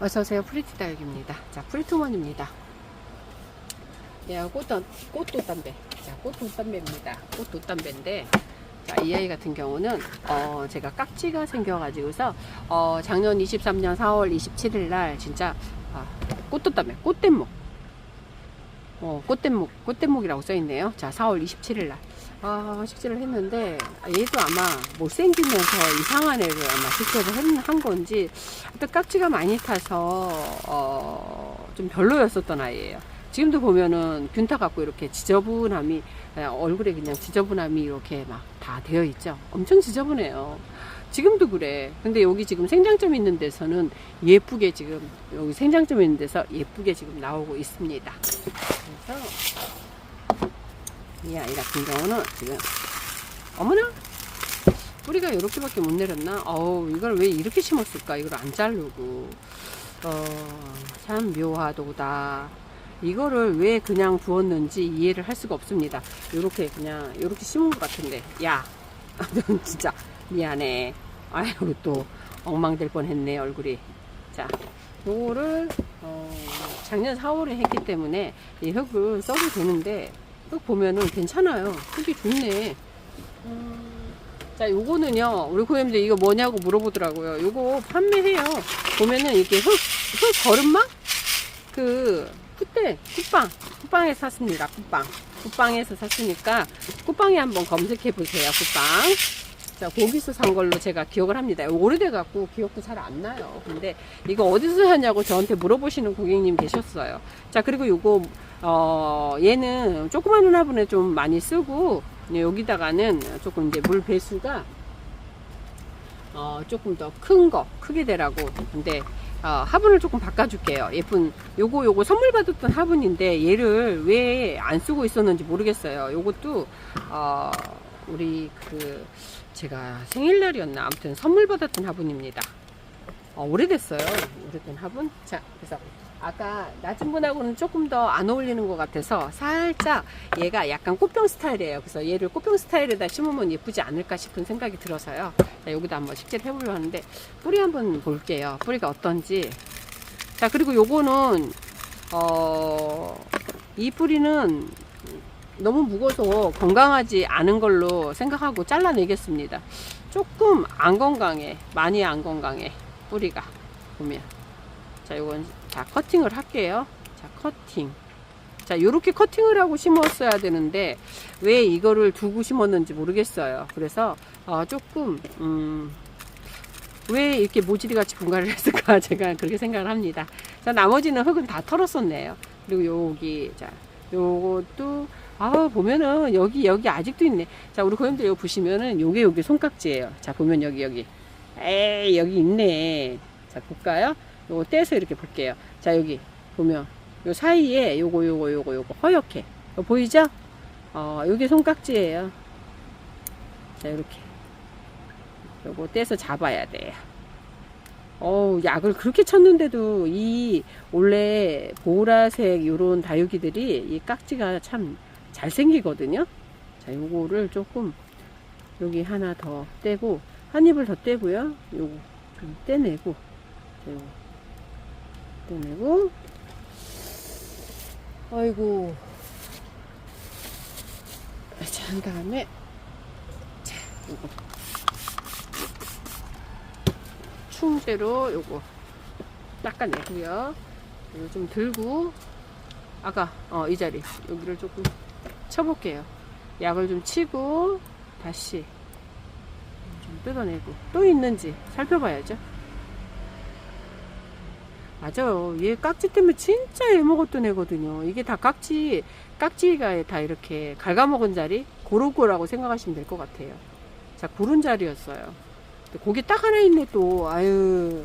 어서오세요. 프리티다육입니다. 자, 프리트원입니다. 야, 꽃도, 꽃도 담배. 자, 꽃도 담배입니다. 꽃도 담배인데, 자, 이 아이 같은 경우는, 어, 제가 깍지가 생겨가지고서, 어, 작년 23년 4월 27일 날, 진짜, 아, 꽃도 담배, 꽃댄목. 어, 꽃댄목, 꽃댄목이라고 써있네요. 자, 4월 27일 날. 아, 식재를 했는데, 얘도 아마 못생기면서 이상한 애를 아마 식재를 한- 한 건지, 또 깍지가 많이 타서 어, 좀 별로였었던 아이예요. 지금도 보면은 균타 갖고 이렇게 지저분함이 에, 얼굴에 그냥 지저분함이 이렇게 막 다 되어 있죠. 엄청 지저분해요. 지금도 그래. 근데 여기 지금 생장점 있는 데서는 예쁘게 지금 여기 생장점 있는 데서 예쁘게 지금 나오고 있습니다. 그래서 이 아이 같은 경우는 지금 어머나 뿌리가 이렇게밖에 못 내렸나? 어우, 이걸 왜 이렇게 심었을까? 이걸 안 자르고. 어, 참 묘하도다. 이거를 왜 그냥 두었는지 이해를 할 수가 없습니다. 요렇게 그냥, 요렇게 심은 것 같은데. 야, 넌 진짜 미안해. 아이고, 또 엉망될 뻔 했네, 얼굴이. 자, 요거를, 어, 작년 4월에 했기 때문에 이 흙을 써도 되는데, 흙 보면은 괜찮아요. 흙이 좋네. 음, 자, 요거는요, 우리 고객님들 이거 뭐냐고 물어보더라고요. 요거 판매해요. 보면은 이렇게 흙, 흙 거름막? 그, 그때, 굿빵. 굿빵에서 샀습니다. 굿빵. 굿빵에서 샀으니까, 굿빵에 한번 검색해 보세요. 굿빵. 자, 거기서 산 걸로 제가 기억을 합니다. 오래돼갖고 기억도 잘 안 나요. 근데 이거 어디서 샀냐고 저한테 물어보시는 고객님 계셨어요. 자, 그리고 요거, 어, 얘는 조그마한 화분에 좀 많이 쓰고, 네, 여기다가는 조금 이제 물 배수가 어, 조금 더 큰 거, 크게 되라고. 근데 어, 화분을 조금 바꿔줄게요. 예쁜 요거 요거 선물 받았던 화분인데 얘를 왜 안 쓰고 있었는지 모르겠어요. 요것도 어, 우리 그 제가 생일날이었나 아무튼 선물 받았던 화분입니다. 어, 오래됐어요. 오래된 화분. 자, 그래서 아까 낮은 분하고는 조금 더 안 어울리는 것 같아서 살짝 얘가 약간 꽃병 스타일이에요. 그래서 얘를 꽃병 스타일에다 심으면 예쁘지 않을까 싶은 생각이 들어서요. 자, 여기다 한번 식재를 해보려고 하는데 뿌리 한번 볼게요. 뿌리가 어떤지. 자, 그리고 요거는 어, 이 뿌리는 너무 무거워서 건강하지 않은 걸로 생각하고 잘라내겠습니다. 조금 안 건강해. 많이 안 건강해. 뿌리가. 보면. 자 요건 자 커팅을 할게요. 자 커팅. 자 요렇게 커팅을 하고 심었어야 되는데 왜 이거를 두고 심었는지 모르겠어요. 그래서 어, 조금 음, 왜 이렇게 모지리 같이 분갈이를 했을까 제가 그렇게 생각을 합니다. 자 나머지는 흙은 다 털었었네요. 그리고 여기 자 요것도 아 보면은 여기 여기 아직도 있네. 자 우리 고객님들 여기 보시면은 요게 요게 손깍지예요. 자 보면 여기 여기. 에이 여기 있네. 자 볼까요? 요거 떼서 이렇게 볼게요. 자 여기 보면 요 사이에 요거 요거 요거 요거 허옇게. 이거 보이죠? 어 요게 손깍지예요. 자 이렇게. 요거 떼서 잡아야 돼요. 어우 약을 그렇게 쳤는데도 이 원래 보라색 요런 다육이들이 이 깍지가 참 잘생기거든요 자 요거를 조금 여기 하나 더 떼고 한 입을 더 떼고요. 요거 좀 떼내고, 자, 요거 떼내고, 아이고. 자, 한 다음에, 자, 요거. 충제로 요거 닦아내고요. 이거 좀 들고, 아까, 어, 이 자리, 여기를 조금 쳐볼게요. 약을 좀 치고, 다시 좀 뜯어내고 또 있는지 살펴봐야죠. 맞아요. 얘 깍지 때문에 진짜 애먹었던 애거든요. 이게 다 깍지, 깍지가 다 이렇게 갉아먹은 자리? 고로고라고 생각하시면 될 것 같아요. 자, 고른 자리였어요. 거기 딱 하나 있네 또. 아유.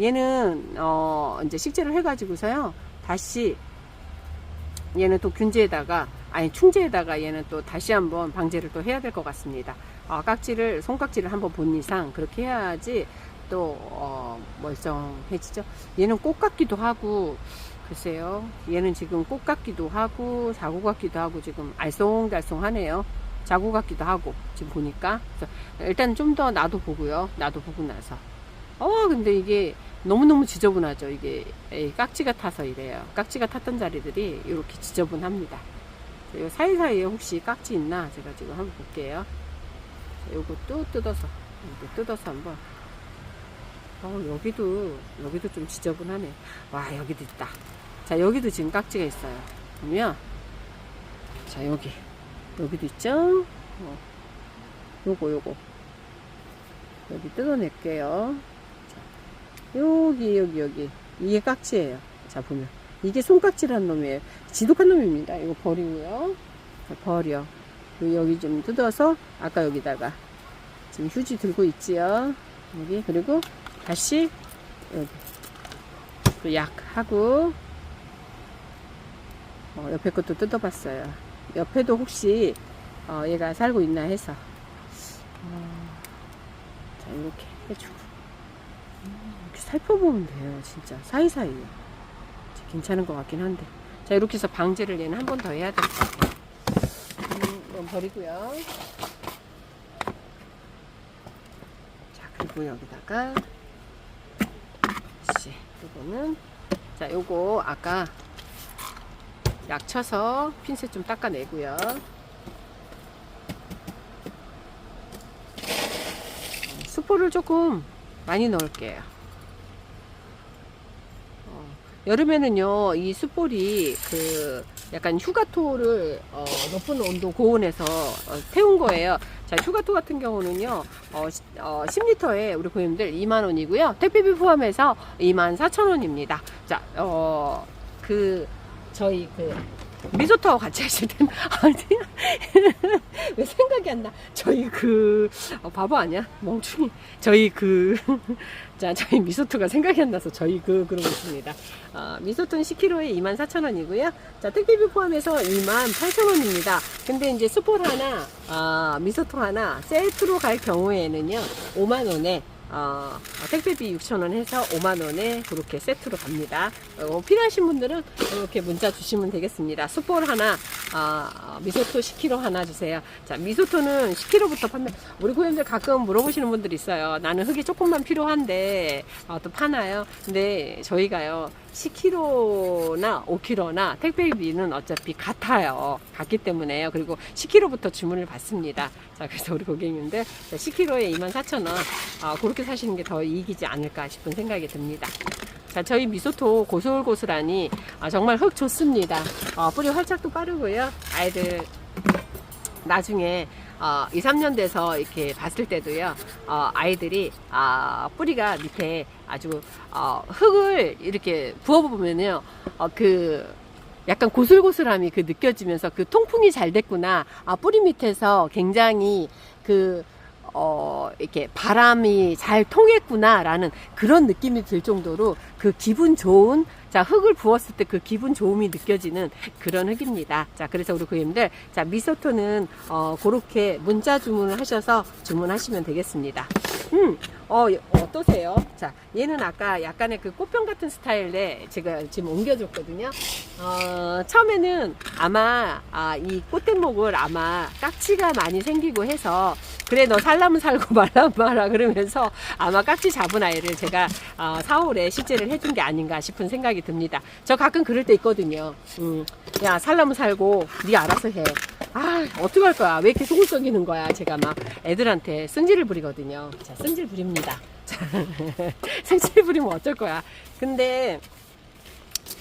얘는, 어, 이제 식재를 해가지고서요. 다시, 얘는 또 균제에다가, 아니, 충제에다가 얘는 또 다시 한번 방제를 또 해야 될 것 같습니다. 어, 깍지를 손깍지를 한번 본 이상 그렇게 해야지 또 어, 멀쩡해지죠. 얘는 꽃 같기도 하고 글쎄요. 얘는 지금 꽃 같기도 하고 자구 같기도 하고 지금 알쏭달쏭하네요. 자구 같기도 하고 지금 보니까 일단 좀 더 나도 보고요. 나도 보고 나서 어 근데 이게 너무너무 지저분하죠. 이게 깍지가 타서 이래요. 깍지가 탔던 자리들이 이렇게 지저분합니다. 자, 요 사이사이에 혹시 깍지 있나 제가 지금 한번 볼게요. 자, 요것도 뜯어서 이렇게 뜯어서 한번 어 여기도 여기도 좀 지저분하네. 와 여기도 있다. 자 여기도 지금 깍지가 있어요. 보면 자 여기 여기도 있죠. 어, 요거 요거 여기 뜯어낼게요. 자, 여기 여기 여기 이게 깍지예요. 자 보면 이게 손깍지라는 놈이에요. 지독한 놈입니다. 이거 버리고요. 자, 버려. 여기 좀 뜯어서 아까 여기다가 지금 휴지 들고 있지요. 여기 그리고 다시 여기 또 약 하고 어, 옆에 것도 뜯어봤어요. 옆에도 혹시 어, 얘가 살고 있나 해서 어, 자 이렇게 해주고 음, 이렇게 살펴보면 돼요. 진짜 사이사이 괜찮은 것 같긴 한데 자 이렇게 해서 방제를 얘는 한 번 더 해야 될 것 같아요. 음, 버리고요. 자 그리고 여기다가 씨 요거는 자 요거 아까 약 쳐서 핀셋 좀 닦아내고요. 수포를 조금 많이 넣을게요. 어, 여름에는요, 이 숯볼이 그 약간 휴가토를 어, 높은 온도 고온에서 어, 태운 거예요. 자, 휴가토 같은 경우는요, 어, 시- 어, 10리터에 우리 고객님들 2만원이고요. 택배비 포함해서 2만 4천원입니다. 자, 어, 그, 저희 그, 미소토하고 같이 하실 때는, 아니, 왜 생각이 안 나? 저희 그, 어, 바보 아니야? 멍충이. 저희 그, 자, 저희 미소토가 생각이 안 나서 저희 그, 그러고 있습니다. 어, 미소토는 10kg에 24,000원이고요. 자, 택배비 포함해서 28,000원입니다. 근데 이제 스폴 하나, 아, 미소토 하나 세트로 갈 경우에는요, 5만 원에 어, 택배비 6,000원 해서 5만원에 그렇게 세트로 갑니다. 어, 필요하신 분들은 이렇게 문자 주시면 되겠습니다. 숯볼 하나, 어, 미소토 10kg 하나 주세요. 자, 미소토는 10kg부터 판매, 우리 고객님들 가끔 물어보시는 분들 있어요. 나는 흙이 조금만 필요한데, 어, 또 파나요? 근데 저희가요, 10kg나 5kg나 택배비는 어차피 같아요. 같기 때문에요. 그리고 10kg부터 주문을 받습니다. 자, 그래서 우리 고객님들 10kg에 24,000원, 아, 그렇게 사시는 게 더 이익이지 않을까 싶은 생각이 듭니다. 자, 저희 미소토 고슬고슬하니 아, 정말 흙 좋습니다. 어, 뿌리 활착도 빠르고요. 아이들 나중에 어, 2, 3년 돼서 이렇게 봤을 때도요, 어, 아이들이, 아, 뿌리가 밑에 아주, 어, 흙을 이렇게 부어보면요, 어, 그, 약간 고슬고슬함이 그 느껴지면서 그 통풍이 잘 됐구나. 아, 뿌리 밑에서 굉장히 그, 어, 이렇게 바람이 잘 통했구나라는 그런 느낌이 들 정도로 그 기분 좋은 자, 흙을 부었을 때 그 기분 좋음이 느껴지는 그런 흙입니다. 자, 그래서 우리 고객님들, 자, 미소토는, 어, 그렇게 문자 주문을 하셔서 주문하시면 되겠습니다. 음, 어, 어떠세요? 자, 얘는 아까 약간의 그 꽃병 같은 스타일에 제가 지금 옮겨줬거든요. 어, 처음에는 아마, 아, 이 꽃대목을 아마 깍지가 많이 생기고 해서, 그래, 너 살라면 살고 말라면 말아. 그러면서 아마 깍지 잡은 아이를 제가, 어, 4월에 실제를 해준 게 아닌가 싶은 생각이 듭니다. 저 가끔 그럴 때 있거든요. 음, 야, 살라면 살고, 네 알아서 해. 아, 어떡할 거야. 왜 이렇게 속을 썩이는 거야. 제가 막 애들한테 승질을 부리거든요. 자, 승질 부립니다. 자, 승질 부리면 어쩔 거야. 근데,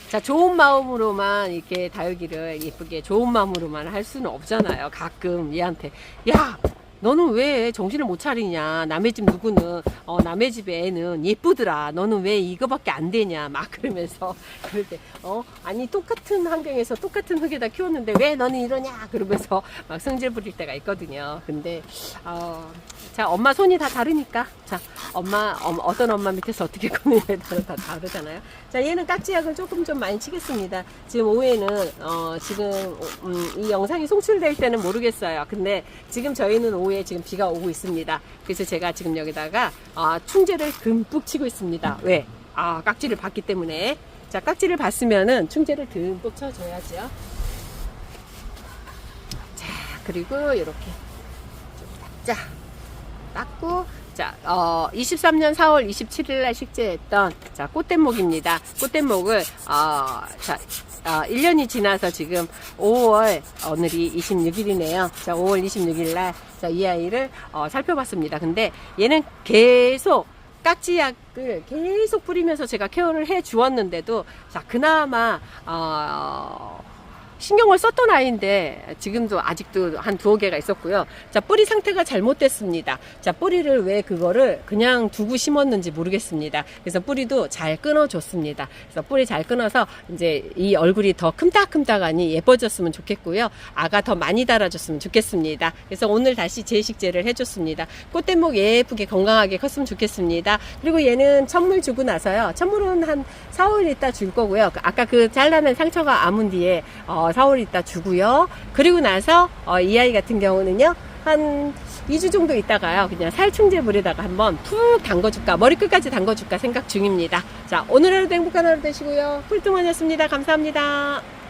자, 좋은 마음으로만 이렇게 다육이를 예쁘게 좋은 마음으로만 할 수는 없잖아요. 가끔 얘한테, 야! 너는 왜 정신을 못 차리냐? 남의 집 누구는, 어, 남의 집 애는 예쁘더라. 너는 왜 이거밖에 안 되냐? 막 그러면서, 그럴 때, 어, 아니, 똑같은 환경에서 똑같은 흙에다 키웠는데 왜 너는 이러냐? 그러면서 막 성질 부릴 때가 있거든요. 근데, 어, 자, 엄마 손이 다 다르니까. 자, 엄마, 엄- 어떤 엄마 밑에서 어떻게 꺼내냐에 따라 다 다르잖아요. 자, 얘는 깍지약을 조금 좀 많이 치겠습니다. 지금 오후에는, 어, 지금, 음, 이 영상이 송출될 때는 모르겠어요. 근데 지금 저희는 오후 에 지금 비가 오고 있습니다. 그래서 제가 지금 여기다가, 아, 충제를 듬뿍 치고 있습니다. 왜? 아, 깍지를 봤기 때문에. 자, 깍지를 봤으면은 충제를 듬뿍 쳐줘야죠. 자, 그리고 이렇게 좀 닦자. 닦고 자, 어, 23년 4월 27일 날 식재했던 자, 꽃대목입니다. 꽃대목을 어, 자, 어, 1년이 지나서 지금 5월 오늘이 26일이네요. 자, 5월 26일 날 자, 이 아이를 어, 살펴봤습니다. 근데 얘는 계속 깍지약을 계속 뿌리면서 제가 케어를 해 주었는데도 자, 그나마 어, 신경을 썼던 아이인데 지금도 아직도 한 두어 개가 있었고요. 자, 뿌리 상태가 잘못됐습니다. 자, 뿌리를 왜 그거를 그냥 두고 심었는지 모르겠습니다. 그래서 뿌리도 잘 끊어줬습니다. 그래서 뿌리 잘 끊어서 이제 이 얼굴이 더 큼닥큼닥하니 예뻐졌으면 좋겠고요. 아가 더 많이 달아줬으면 좋겠습니다. 그래서 오늘 다시 재식재를 해줬습니다. 꽃대목 예쁘게 건강하게 컸으면 좋겠습니다. 그리고 얘는 천물 주고 나서요. 천물은 한 4, 5일 있다 줄 거고요. 그 아까 그 잘라낸 상처가 아문 뒤에 어, 4, 5일 있다 주고요. 그리고 나서 어, 이 아이 같은 경우는요. 한 2주 정도 있다가요. 그냥 살충제 물에다가 한번 푹 담궈줄까 머리끝까지 담궈줄까 생각 중입니다. 자 오늘 하루도 행복한 하루 되시고요. 꿀뚱원이었습니다. 감사합니다.